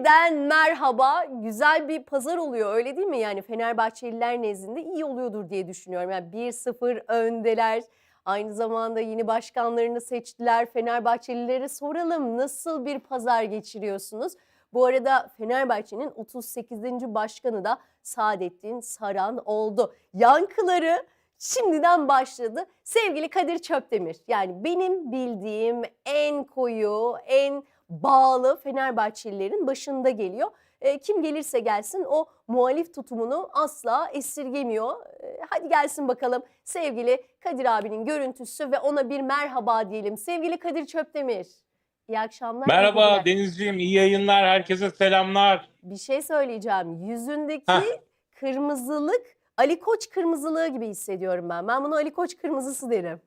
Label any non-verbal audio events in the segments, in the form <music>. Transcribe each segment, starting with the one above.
Yeniden merhaba. Güzel bir pazar oluyor öyle değil mi? Yani Fenerbahçeliler nezdinde iyi oluyordur diye düşünüyorum. Yani 1-0 öndeler. Aynı zamanda yeni başkanlarını seçtiler. Fenerbahçelilere soralım nasıl bir pazar geçiriyorsunuz? Bu arada Fenerbahçe'nin 38. başkanı da Saadettin Saran oldu. Yankıları şimdiden başladı. Sevgili Kadir Çöptemir yani benim bildiğim en koyu, en bağlı Fenerbahçelilerin başında geliyor. E, kim gelirse gelsin o muhalif tutumunu asla esirgemiyor. E, hadi gelsin bakalım sevgili Kadir abinin görüntüsü ve ona bir merhaba diyelim. Sevgili Kadir Çöptemir. İyi akşamlar. Merhaba. Denizciğim, iyi yayınlar, herkese selamlar. Bir şey söyleyeceğim. Yüzündeki Heh. kırmızılık Ali Koç kırmızılığı gibi hissediyorum ben. Ben bunu Ali Koç kırmızısı derim.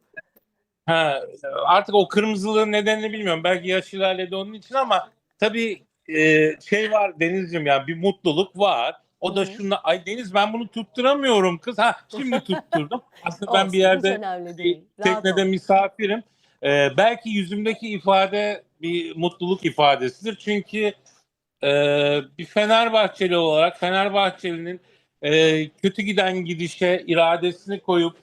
Ha, artık o kırmızılığın nedenini bilmiyorum. Belki yaş ilerledi onun için ama tabii e, şey var Denizciğim yani bir mutluluk var. O da şunla, ay Deniz ben bunu tutturamıyorum kız. Ha şimdi <laughs> tutturdum. Aslında ben Olsun, bir hiç yerde önemli değil. Rahat teknede ol. misafirim. Ee, belki yüzümdeki ifade bir mutluluk ifadesidir. Çünkü e, bir Fenerbahçeli olarak Fenerbahçeli'nin e, kötü giden gidişe iradesini koyup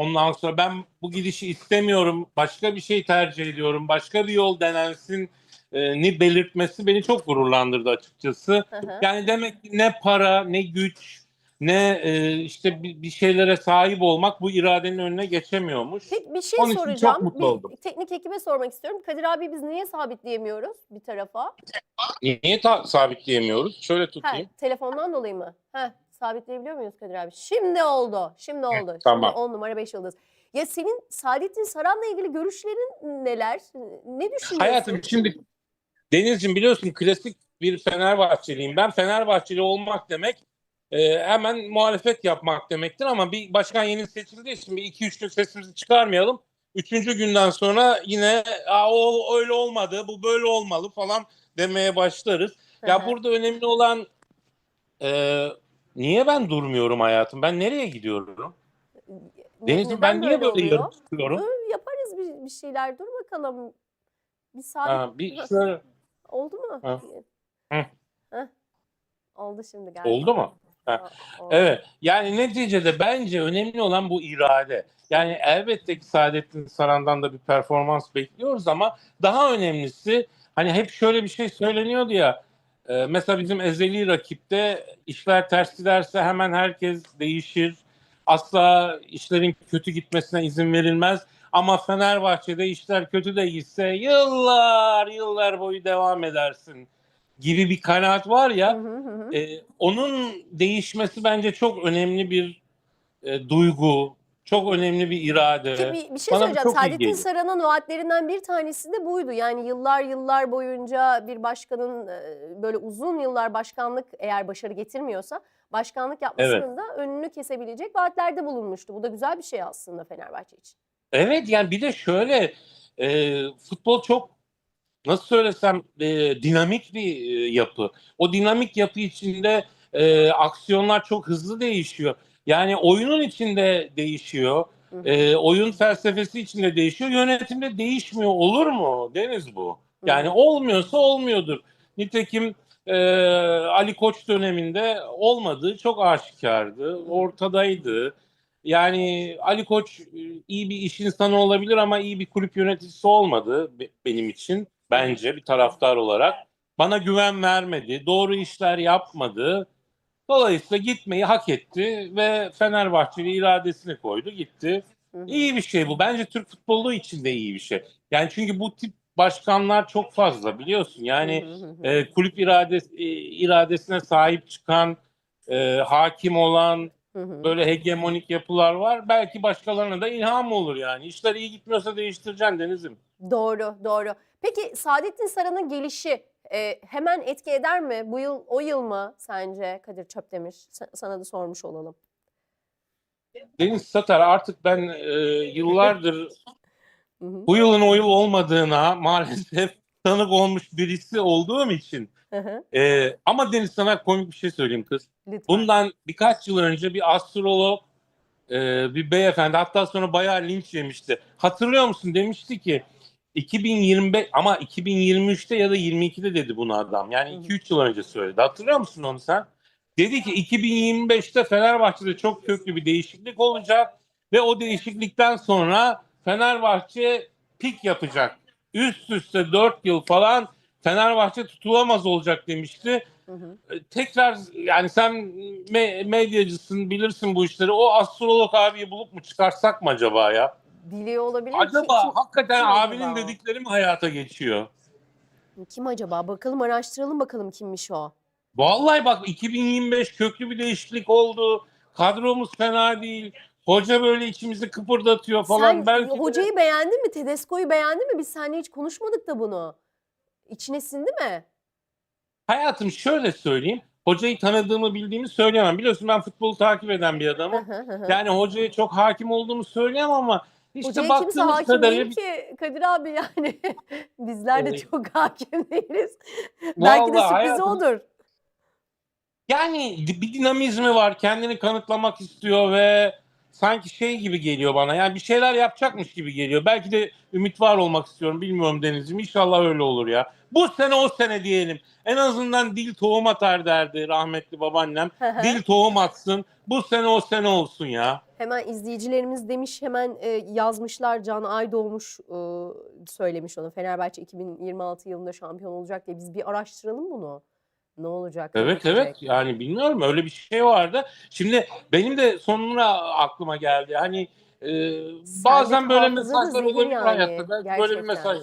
ondan sonra ben bu gidişi istemiyorum, başka bir şey tercih ediyorum, başka bir yol denensin e, ni belirtmesi beni çok gururlandırdı açıkçası. Hı hı. Yani demek ki ne para, ne güç, ne e, işte bir, şeylere sahip olmak bu iradenin önüne geçemiyormuş. Peki bir şey Onun için çok soracağım. mutlu bir oldum. teknik ekibe sormak istiyorum. Kadir abi biz niye sabitleyemiyoruz bir tarafa? Niye ta- sabitleyemiyoruz? Şöyle Ha, tutayım. telefondan dolayı mı? Ha, sabitleyebiliyor muyuz Kadir abi? Şimdi oldu. Şimdi oldu. tamam. Şimdi 10 numara 5 yıldız. Ya senin Saadettin Saran'la ilgili görüşlerin neler? Ne düşünüyorsun? Hayatım şimdi Denizciğim biliyorsun klasik bir Fenerbahçeliyim. Ben Fenerbahçeli olmak demek e, hemen muhalefet yapmak demektir ama bir başkan yeni için bir iki üçlük sesimizi çıkarmayalım. Üçüncü günden sonra yine o öyle olmadı, bu böyle olmalı falan demeye başlarız. Hı Ya burada önemli olan e, niye ben durmuyorum hayatım? Ben nereye gidiyorum? Neden ben niye böyle oluyor? yarım çıkıyorum? Dur yaparız bir, bir şeyler. Dur bakalım. Bir sabit. Ha, bir şöyle- Oldu mu? Ha. Hı. Heh. Oldu şimdi galiba. oldu mu? Ha, Oldu. Evet. Yani neticede bence önemli olan bu irade. Yani elbette ki Saadettin Saran'dan da bir performans bekliyoruz ama daha önemlisi hani hep şöyle bir şey söyleniyordu ya e, mesela bizim ezeli rakipte işler ters giderse hemen herkes değişir. Asla işlerin kötü gitmesine izin verilmez. Ama Fenerbahçe'de işler kötü de gitse yıllar yıllar boyu devam edersin gibi bir kanaat var ya. Hı hı hı e, onun değişmesi bence çok önemli bir e, duygu, çok önemli bir irade. Ki bir, bir şey Bana söyleyeceğim. Saadettin. Saran'ın vaatlerinden bir tanesi de buydu. Yani yıllar yıllar boyunca bir başkanın e, böyle uzun yıllar başkanlık eğer başarı getirmiyorsa başkanlık yapmasının da önünü kesebilecek vaatlerde bulunmuştu. Bu da güzel bir şey aslında Fenerbahçe için. Evet yani bir de şöyle e, futbol çok nasıl söylesem e, dinamik bir e, yapı. O dinamik yapı içinde e, aksiyonlar çok hızlı değişiyor. Yani oyunun içinde değişiyor. E, oyun felsefesi içinde değişiyor. Yönetimde değişmiyor olur mu? Deniz bu. Yani Hı. olmuyorsa olmuyordur. Nitekim e, Ali Koç döneminde olmadığı çok aşikardı. Ortadaydı. Yani Ali Koç e, iyi bir iş insanı olabilir ama iyi bir kulüp yöneticisi olmadı be- benim için. Bence bir taraftar olarak. Bana güven vermedi. Doğru işler yapmadı. Dolayısıyla gitmeyi hak etti ve Fenerbahçeli iradesini koydu gitti. İyi bir şey bu. Bence Türk futbolu için de iyi bir şey. Yani çünkü bu tip başkanlar çok fazla biliyorsun. Yani e, kulüp irades, e, iradesine sahip çıkan, e, hakim olan böyle hegemonik yapılar var. Belki başkalarına da ilham olur yani. İşler iyi gitmiyorsa değiştireceksin Deniz'im. Doğru, doğru. Peki Saadettin Saran'ın gelişi e, hemen etki eder mi? Bu yıl, o yıl mı sence Kadir Çöptemir? Sa- Sana da sormuş olalım. Deniz Satar artık ben e, yıllardır bu yılın o yıl olmadığına maalesef tanık olmuş birisi olduğum için. E, ama Deniz sana komik bir şey söyleyeyim kız. Lütfen. Bundan birkaç yıl önce bir astrolog e, bir beyefendi hatta sonra bayağı linç yemişti. Hatırlıyor musun? Demişti ki 2025 ama 2023'te ya da 22'de dedi bunu adam. Yani Hı hı. 2-3 yıl önce söyledi. Hatırlıyor musun onu sen? Dedi ki 2025'te Fenerbahçe'de çok köklü bir değişiklik olacak ve o değişiklikten sonra Fenerbahçe pik yapacak. Üst üste 4 yıl falan Fenerbahçe tutulamaz olacak demişti. Hı hı. E, Tekrar yani sen me- medyacısın bilirsin bu işleri. O astrolog abiyi bulup mu çıkarsak mı acaba ya? Biliyor olabilir. Ki- Acaba kim, hakikaten kim abinin acaba dedikleri mi hayata geçiyor? kim acaba? Bakalım araştıralım bakalım kimmiş o. Vallahi bak 2025 köklü bir değişiklik oldu. Kadromuz fena değil. Hoca böyle içimizi kıpırdatıyor falan. Sen Belki de- hocayı beğendin mi? Tedesco'yu beğendin mi? Biz seninle hiç konuşmadık da bunu. İçine sindi mi? hayatım şöyle söyleyeyim. Hocayı tanıdığımı bildiğimi söyleyemem. Biliyorsun ben futbolu takip eden bir adamım. Yani hocaya çok hakim olduğumu söyleyemem ama işte Hocaya kimse baktığımız hakim kadarıyla değil ki Kadir abi yani. <laughs> Bizler de çok hakim değiliz. Belki de sürprizi hayatım- odur. Yani bir dinamizmi var. Kendini kanıtlamak istiyor ve sanki şey gibi geliyor bana. Yani bir şeyler yapacakmış gibi geliyor. Belki de ümit var olmak istiyorum. Bilmiyorum Deniz'im. İnşallah öyle olur ya. Bu sene o sene diyelim. En azından dil tohum atar derdi rahmetli babaannem. Dil tohum atsın. Bu sene o sene olsun ya. Hemen izleyicilerimiz demiş hemen e, yazmışlar Can Aydoğmuş e, söylemiş onu. Fenerbahçe 2026 yılında şampiyon olacak diye biz bir araştıralım bunu. Ne olacak? ne Evet bitecek? evet yani bilmiyorum öyle bir şey vardı. Şimdi benim de sonuna aklıma geldi. Hani e, bazen böyle mesajlar olabilir yani, hayatta. Belki böyle bir gerçekten. mesaj.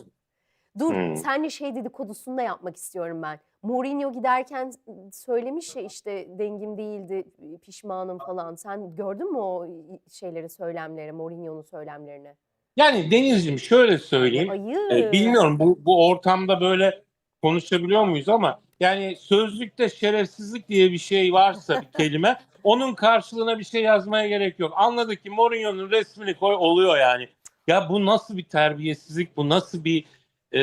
Dur Hmm. senle şey dedikodusunu da yapmak istiyorum ben. Mourinho giderken söylemiş ya işte dengim değildi, pişmanım falan. Sen gördün mü o şeyleri, söylemleri, Mourinho'nun söylemlerini? Yani Deniz'ciğim şöyle söyleyeyim. Ayı. E, bilmiyorum bu, bu ortamda böyle konuşabiliyor muyuz ama yani sözlükte şerefsizlik diye bir şey varsa bir kelime onun karşılığına bir şey yazmaya gerek yok. Anladık ki Mourinho'nun resmini koy oluyor yani. Ya bu nasıl bir terbiyesizlik, bu nasıl bir e,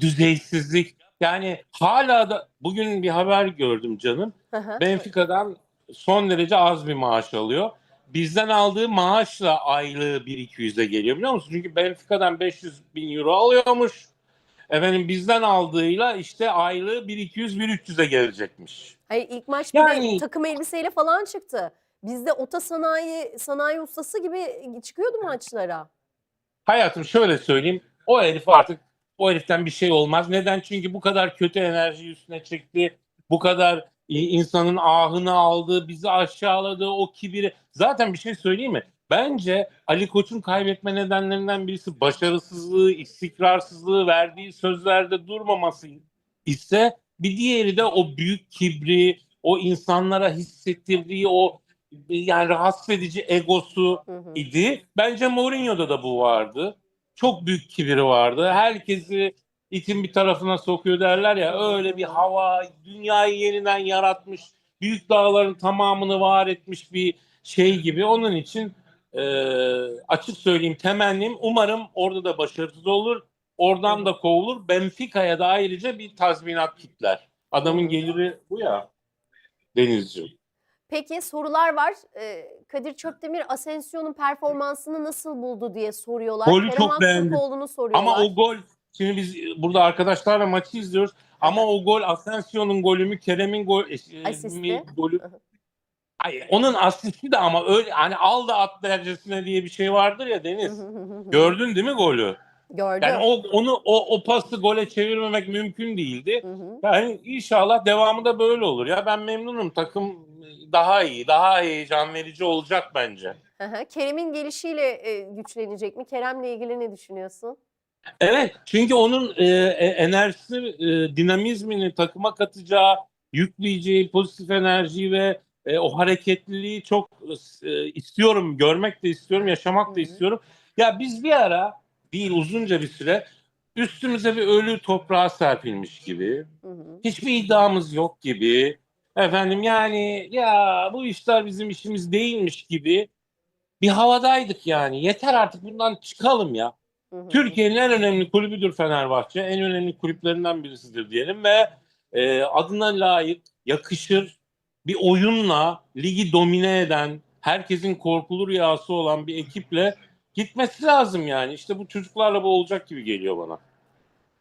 düzeysizlik. Yani hala da bugün bir haber gördüm canım. Benfica'dan son derece az bir maaş alıyor. Bizden aldığı maaşla aylığı 1-200'e geliyor biliyor musun? Çünkü Benfica'dan 500 bin euro alıyormuş. Efendim bizden aldığıyla işte aylığı 1-200-1-300'e gelecekmiş. Hayır ilk maç bir de Yani- takım elbiseyle falan çıktı. Bizde ota sanayi sanayi ustası gibi çıkıyordu maçlara. Hayatım şöyle söyleyeyim. O herif artık o heriften bir şey olmaz. Neden? Çünkü bu kadar kötü enerji üstüne çekti. Bu kadar insanın ahını aldı, bizi aşağıladı, o kibiri. Zaten bir şey söyleyeyim mi? Bence Ali Koç'un kaybetme nedenlerinden birisi başarısızlığı, istikrarsızlığı, verdiği sözlerde durmaması ise bir diğeri de o büyük kibri, o insanlara hissettirdiği o yani rahatsız edici egosu Hı hı. idi. Bence Mourinho'da da bu vardı. Çok büyük kibiri vardı. Herkesi itin bir tarafına sokuyor derler ya. Öyle bir hava, dünyayı yeniden yaratmış, büyük dağların tamamını var etmiş bir şey gibi. Onun için e, açık söyleyeyim temennim umarım orada da başarısız olur. Oradan da kovulur. Benfica'ya da ayrıca bir tazminat kitler. Adamın geliri bu ya. Denizciğim. Peki sorular var. Ee, Kadir Çöptemir Asensio'nun performansını nasıl buldu diye soruyorlar. Golü Kerem çok beğendim. Aktürkoğlu'nu soruyorlar. Ama o gol şimdi biz burada arkadaşlarla maçı izliyoruz. Ama o gol Asensio'nun golü mü Kerem'in gol e, Asisti. mi, golü Hı hı. Onun asisti de ama öyle hani al da at dercesine diye bir şey vardır ya Deniz. <laughs> Gördün değil mi golü? Gördüm. Yani o onu o, o pası gole çevirmemek mümkün değildi. Hı hı. Yani inşallah devamı da böyle olur ya. Ben memnunum. Takım daha iyi, daha heyecan verici olacak bence. Kerem'in gelişiyle e, güçlenecek mi? Kerem'le ilgili ne düşünüyorsun? Evet çünkü onun e, e, enerjisi, e, dinamizmini takıma katacağı, yükleyeceği pozitif enerjiyi ve e, o hareketliliği çok e, istiyorum, görmek de istiyorum, yaşamak da istiyorum. Ya biz bir ara değil uzunca bir süre üstümüze bir ölü toprağa serpilmiş gibi, hiçbir iddiamız yok gibi, efendim yani ya bu işler bizim işimiz değilmiş gibi bir havadaydık yani. Yeter artık bundan çıkalım ya. Türkiye'nin en önemli kulübüdür Fenerbahçe. En önemli kulüplerinden birisidir diyelim ve e, adına layık, yakışır bir oyunla ligi domine eden, herkesin korkulu rüyası olan bir ekiple gitmesi lazım yani. İşte bu çocuklarla bu olacak gibi geliyor bana.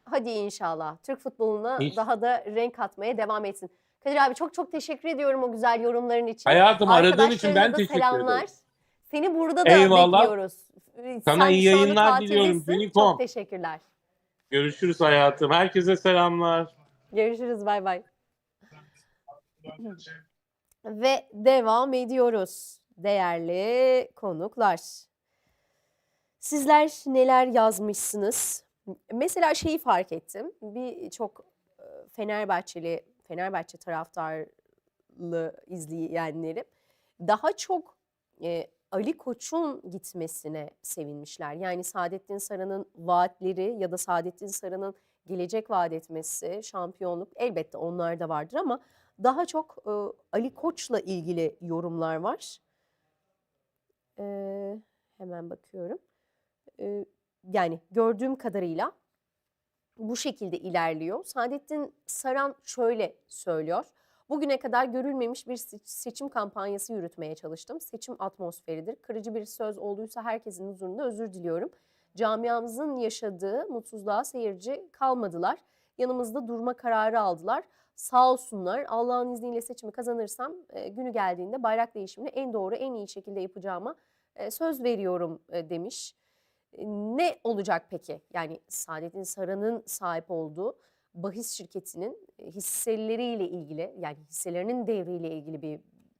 Hadi inşallah. Türk futboluna İnş- daha da renk katmaya devam etsin. Kadir abi çok çok teşekkür ediyorum o güzel yorumların için. Hayatım aradığın için ben teşekkür selamlar. ederim. Seni burada da Eyvallah. bekliyoruz. Sana sen iyi yayınlar diliyorum. Unicorn. Çok teşekkürler. Görüşürüz hayatım. Herkese selamlar. Görüşürüz bay bay. Ve devam ediyoruz. Değerli konuklar. Sizler neler yazmışsınız? Mesela şeyi fark ettim. Bir çok e, Fenerbahçeli, Fenerbahçe taraftarlı izleyenlerim daha çok e, Ali Koç'un gitmesine sevinmişler. Yani Saadettin Saran'ın vaatleri ya da Saadettin Saran'ın gelecek vaat etmesi, şampiyonluk elbette onlar da vardır ama daha çok e, Ali Koç'la ilgili yorumlar var. E, hemen bakıyorum. E, yani gördüğüm kadarıyla bu şekilde ilerliyor. Saadettin Saran şöyle söylüyor. Bugüne kadar görülmemiş bir se- seçim kampanyası yürütmeye çalıştım. Seçim atmosferidir. Kırıcı bir söz olduysa herkesin huzurunda özür diliyorum. Camiamızın yaşadığı mutsuzluğa seyirci kalmadılar. Yanımızda durma kararı aldılar. Sağ olsunlar. Allah'ın izniyle seçimi kazanırsam e, günü geldiğinde bayrak değişimini en doğru, en iyi şekilde yapacağıma e, söz veriyorum e, demiş. E, Ne olacak peki? Yani Saadettin Saran'ın sahip olduğu bahis şirketinin e, hisseleriyle ilgili yani hisselerinin devriyle ilgili bir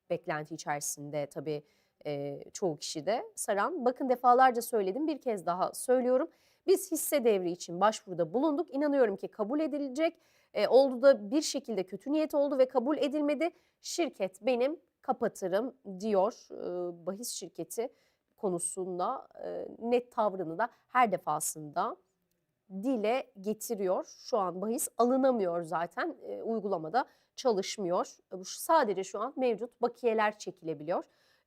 beklenti içerisinde tabii e, çoğu kişi de Saran. Bakın defalarca söyledim bir kez daha söylüyorum. Biz hisse devri için başvuruda bulunduk. İnanıyorum ki kabul edilecek. E, oldu da bir şekilde kötü niyet oldu ve kabul edilmedi. Şirket benim kapatırım diyor e, bahis şirketi konusunda e, net tavrını da her defasında dile getiriyor. Şu an bahis alınamıyor zaten e, uygulamada çalışmıyor. E, sadece şu an mevcut bakiyeler çekilebiliyor.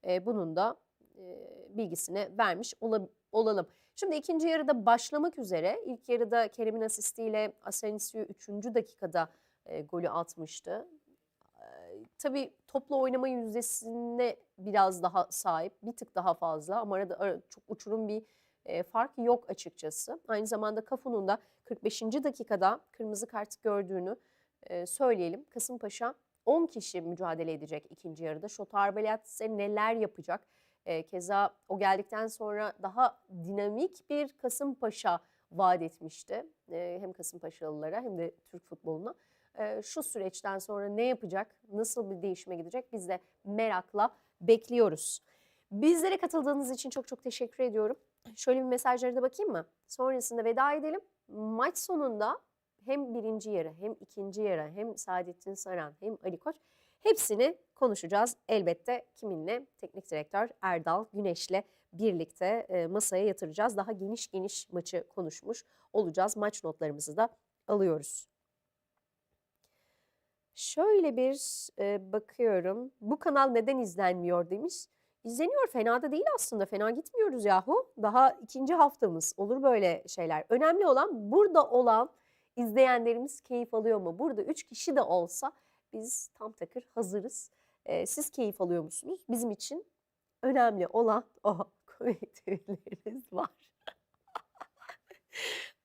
E, bunun da e, bilgisini vermiş ola- olalım. Şimdi ikinci yarıda başlamak üzere. İlk yarıda Kerem'in asistiyle Asensio 3. dakikada e, golü atmıştı. E, tabii topla oynama yüzdesine biraz daha sahip, bir tık daha fazla ama arada ara- çok uçurum bir e, fark yok açıkçası. Aynı zamanda Kafu'nun da 45. dakikada kırmızı kart gördüğünü e, söyleyelim. Kasımpaşa 10 kişi mücadele edecek ikinci yarıda. Şotar Beliat ise neler yapacak? E, keza o geldikten sonra daha dinamik bir Kasımpaşa vaat etmişti. E, hem Kasımpaşalılara hem de Türk futboluna. E, şu süreçten sonra ne yapacak? Nasıl bir değişime gidecek? Biz de merakla bekliyoruz. Bizlere katıldığınız için çok çok teşekkür ediyorum. Şöyle bir mesajlara da bakayım mı? Sonrasında veda edelim. Maç sonunda hem birinci yarı hem ikinci yarı hem Saadettin Saran hem Ali Koç hepsini konuşacağız. Elbette kiminle? Teknik direktör Erdal Güneş'le birlikte e, masaya yatıracağız. Daha geniş geniş maçı konuşmuş olacağız. Maç notlarımızı da alıyoruz. Şöyle bir e, bakıyorum. Bu kanal neden izlenmiyor demiş. İzleniyor. Fena da değil aslında. Fena gitmiyoruz yahu. Daha ikinci haftamız. Olur böyle şeyler. Önemli olan burada olan izleyenlerimiz keyif alıyor mu? Burada üç kişi de olsa biz tam takır hazırız. Ee, siz keyif alıyor musunuz? Bizim için önemli olan o <laughs> komikleriniz var.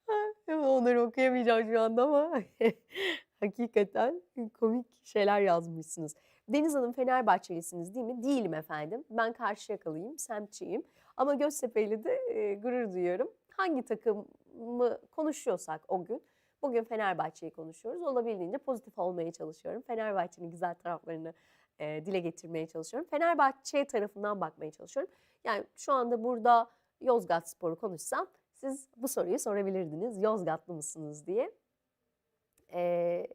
<laughs> Onları okuyamayacağım şu anda ama <laughs> hakikaten komik şeyler yazmışsınız. Deniz Hanım Fenerbahçelisiniz değil mi? Değilim efendim. Ben Karşıyakalıyım, semtçiyim. Ama Göztepe'yle de e, gurur duyuyorum. Hangi takımı konuşuyorsak o gün, bugün Fenerbahçe'yi konuşuyoruz. Olabildiğince pozitif olmaya çalışıyorum. Fenerbahçe'nin güzel taraflarını e, dile getirmeye çalışıyorum. Fenerbahçe tarafından bakmaya çalışıyorum. Yani şu anda burada Yozgat Spor'u konuşsam siz bu soruyu sorabilirdiniz. Yozgatlı mısınız diye. E,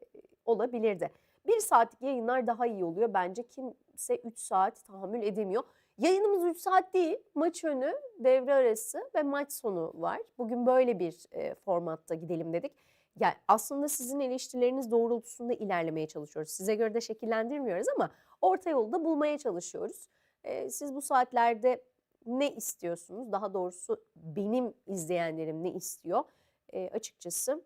olabilirdi. Bir saatlik yayınlar daha iyi oluyor. Bence kimse 3 saat tahammül edemiyor. Yayınımız 3 saat değil. Maç önü, devre arası ve maç sonu var. Bugün böyle bir e, formatta gidelim dedik. Yani aslında sizin eleştirileriniz doğrultusunda ilerlemeye çalışıyoruz. Size göre de şekillendirmiyoruz ama orta yolu da bulmaya çalışıyoruz. E, siz bu saatlerde ne istiyorsunuz? Daha doğrusu benim izleyenlerim ne istiyor? E, açıkçası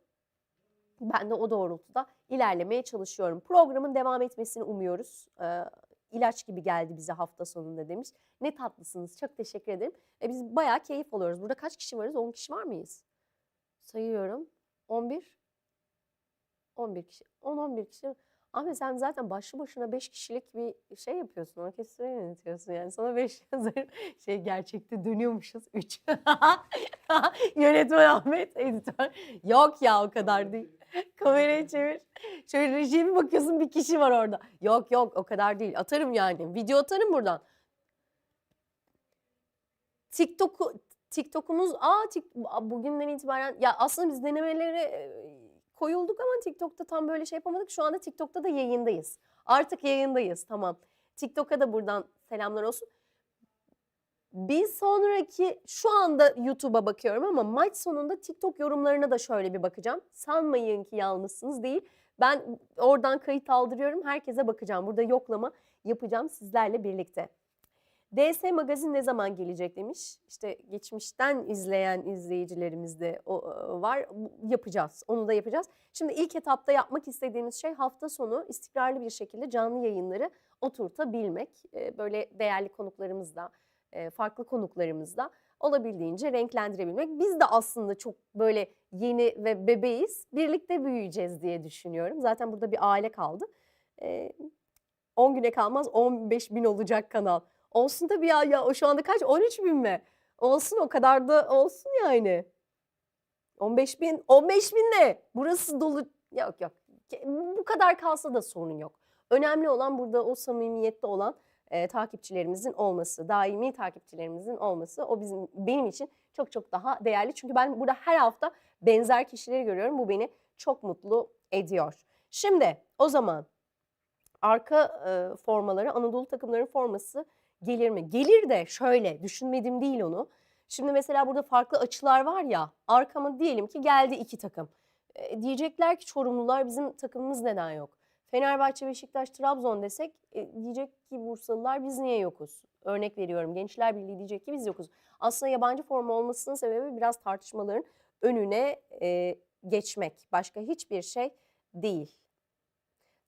ben de o doğrultuda ilerlemeye çalışıyorum. Programın devam etmesini umuyoruz. Ee, ilaç gibi geldi bize hafta sonunda demiş. Ne tatlısınız. Çok teşekkür ederim. E, biz bayağı keyif alıyoruz. Burada kaç kişi varız? 10 kişi var mıyız? Sayıyorum. 11. 11 kişi. 10-11 kişi. Ahmet sen zaten başlı başına 5 kişilik bir şey yapıyorsun. Orkestra yönetiyorsun yani. Sana 5 <laughs> yazarım. Şey gerçekte dönüyormuşuz 3. <laughs> Yönetmen Ahmet, editör. Yok ya o kadar değil. Kamerayı çevir. Şöyle rejiye bir bakıyorsun bir kişi var orada. Yok yok o kadar değil. Atarım yani. Video atarım buradan. TikTok'u TikTok'umuz aa tik, bugünden itibaren ya aslında biz denemelere e, koyulduk ama TikTok'ta tam böyle şey yapamadık. Şu anda TikTok'ta da yayındayız. Artık yayındayız tamam. TikTok'a da buradan selamlar olsun. Bir sonraki şu anda YouTube'a bakıyorum ama maç sonunda TikTok yorumlarına da şöyle bir bakacağım. Sanmayın ki yalnızsınız değil. Ben oradan kayıt aldırıyorum. Herkese bakacağım. Burada yoklama yapacağım sizlerle birlikte. DS Magazin ne zaman gelecek demiş. İşte geçmişten izleyen izleyicilerimiz de var. Yapacağız. Onu da yapacağız. Şimdi ilk etapta yapmak istediğimiz şey hafta sonu istikrarlı bir şekilde canlı yayınları oturtabilmek. Ee, Böyle değerli konuklarımızla, e, farklı konuklarımızla olabildiğince renklendirebilmek. Biz de aslında çok böyle yeni ve bebeğiz. Birlikte büyüyeceğiz diye düşünüyorum. Zaten burada bir aile kaldı. Ee, 10 güne kalmaz 15 bin olacak kanal. Olsun tabii ya, ya şu anda kaç? 13 bin mi? Olsun o kadar da olsun yani. 15 bin, 15 bin ne? Burası dolu. Yok yok. Bu kadar kalsa da sorun yok. Önemli olan burada o samimiyette olan e, takipçilerimizin olması, daimi takipçilerimizin olması. O bizim benim için çok çok daha değerli. Çünkü ben burada her hafta benzer kişileri görüyorum. Bu beni çok mutlu ediyor. Şimdi o zaman arka e, formaları Anadolu takımların forması gelir mi? Gelir de şöyle düşünmedim değil onu. Şimdi mesela burada farklı açılar var ya arkama diyelim ki geldi iki takım. E, diyecekler ki Çorumlular bizim takımımız neden yok? Fenerbahçe, Beşiktaş, Trabzon desek e, diyecek ki Bursalılar biz niye yokuz? Örnek veriyorum Gençler Birliği diyecek ki biz yokuz. Aslında yabancı forma olmasının sebebi biraz tartışmaların önüne e, geçmek. Başka hiçbir şey değil.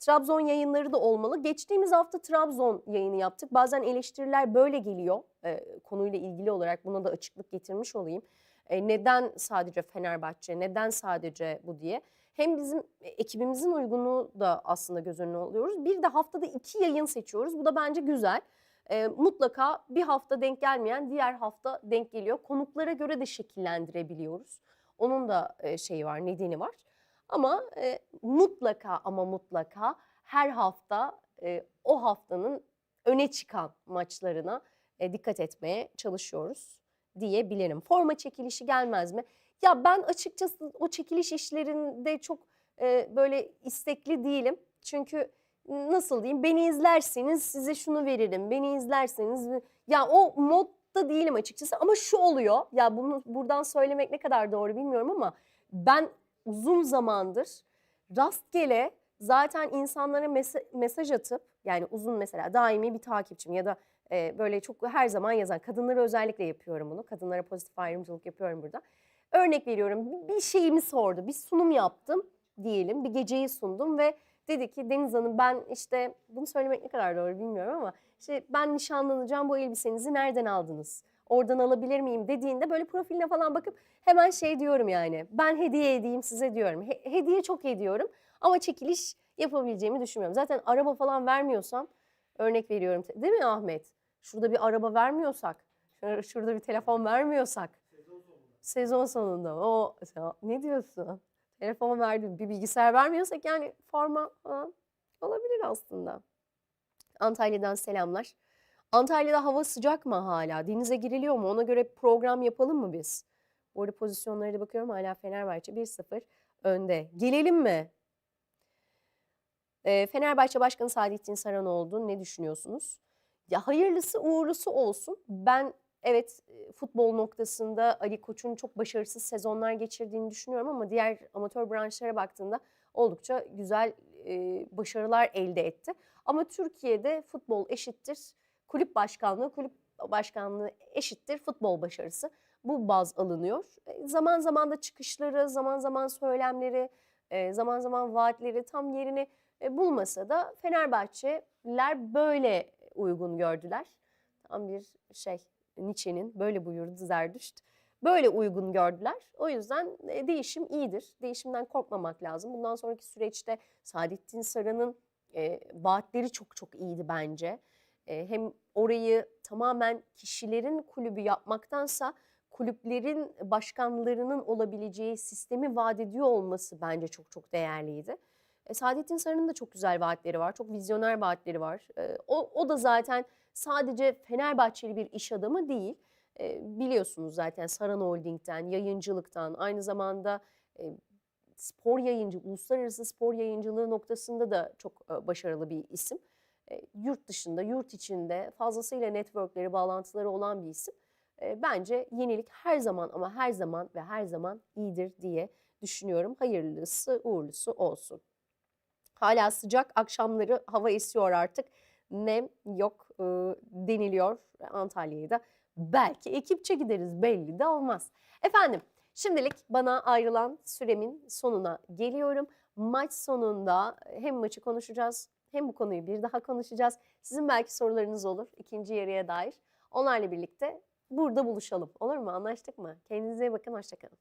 Trabzon yayınları da olmalı. Geçtiğimiz hafta Trabzon yayını yaptık. Bazen eleştiriler böyle geliyor e, konuyla ilgili olarak buna da açıklık getirmiş olayım. E, neden sadece Fenerbahçe, neden sadece bu diye. Hem bizim ekibimizin uygunluğu da aslında göz önüne alıyoruz. Bir de haftada iki yayın seçiyoruz. Bu da bence güzel. E, mutlaka bir hafta denk gelmeyen diğer hafta denk geliyor. Konuklara göre de şekillendirebiliyoruz. Onun da e, şeyi var, nedeni var. Ama e, mutlaka ama mutlaka her hafta e, o haftanın öne çıkan maçlarına e, dikkat etmeye çalışıyoruz diyebilirim. Forma çekilişi gelmez mi? Ya ben açıkçası o çekiliş işlerinde çok e, böyle istekli değilim. Çünkü nasıl diyeyim beni izlerseniz size şunu veririm. Beni izlerseniz ya o modda değilim açıkçası ama şu oluyor. Ya bunu buradan söylemek ne kadar doğru bilmiyorum ama ben uzun zamandır rastgele zaten insanlara mesa- mesaj atıp yani uzun mesela daimi bir takipçim ya da e, böyle çok her zaman yazan kadınlara özellikle yapıyorum bunu. Kadınlara pozitif ayrımcılık yapıyorum burada. Örnek veriyorum bir şeyimi sordu. Bir sunum yaptım diyelim. Bir geceyi sundum ve dedi ki Deniz Hanım ben işte bunu söylemek ne kadar doğru bilmiyorum ama işte ben nişanlanacağım bu elbisenizi nereden aldınız? Oradan alabilir miyim dediğinde böyle profiline falan bakıp hemen şey diyorum yani. Ben hediye edeyim size diyorum. He- hediye çok ediyorum ama çekiliş yapabileceğimi düşünmüyorum. Zaten araba falan vermiyorsam örnek veriyorum. Değil mi Ahmet? Şurada bir araba vermiyorsak, şur- şurada bir telefon vermiyorsak. Sezon sonunda. O Ya ne diyorsun? Telefon verdim, bir bilgisayar vermiyorsak yani forma falan olabilir aslında. Antalya'dan selamlar. Antalya'da hava sıcak mı hala? Denize giriliyor mu? Ona göre program yapalım mı biz? Bu arada pozisyonlara da bakıyorum. Hala Fenerbahçe 1-0 önde. Gelelim mi? Ee, Fenerbahçe Başkanı Saadettin Saranoğlu ne düşünüyorsunuz? Ya hayırlısı uğurlusu olsun. Ben evet e, futbol noktasında Ali Koç'un çok başarısız sezonlar geçirdiğini düşünüyorum ama diğer amatör branşlara baktığında oldukça güzel e, başarılar elde etti. Ama Türkiye'de futbol eşittir kulüp başkanlığı, kulüp başkanlığı eşittir futbol başarısı. Bu baz alınıyor. E, Zaman zaman da çıkışları, zaman zaman söylemleri e, zaman zaman vaatleri tam yerini e, bulmasa da Fenerbahçeliler böyle uygun gördüler. Tam bir şey Nietzsche'nin böyle buyurdu Zerdüşt. Böyle uygun gördüler. O yüzden değişim iyidir. Değişimden korkmamak lazım. Bundan sonraki süreçte Saadettin Saran'ın e, vaatleri çok çok iyiydi bence. E, hem orayı tamamen kişilerin kulübü yapmaktansa kulüplerin başkanlarının olabileceği sistemi vaat ediyor olması bence çok çok değerliydi. E, Saadettin Saran'ın da çok güzel vaatleri var. Çok vizyoner vaatleri var. E, o, o da zaten sadece Fenerbahçeli bir iş adamı değil. E, biliyorsunuz zaten Saran Holding'den, yayıncılıktan, aynı zamanda spor yayıncı, uluslararası spor yayıncılığı noktasında da çok başarılı bir isim. E, yurt dışında, yurt içinde fazlasıyla networkleri, bağlantıları olan bir isim. E, bence yenilik her zaman ama her zaman ve her zaman iyidir diye düşünüyorum. Hayırlısı, uğurlusu olsun. Hala sıcak, akşamları hava esiyor artık. Nem yok e, deniliyor Antalya'ya da. Belki ekipçe gideriz belli de olmaz. Efendim şimdilik bana ayrılan süremin sonuna geliyorum. Maç sonunda hem maçı konuşacağız hem bu konuyu bir daha konuşacağız. Sizin belki sorularınız olur ikinci yarıya dair. Onlarla birlikte burada buluşalım. Olur mu? Anlaştık mı? Kendinize iyi bakın. Hoşçakalın.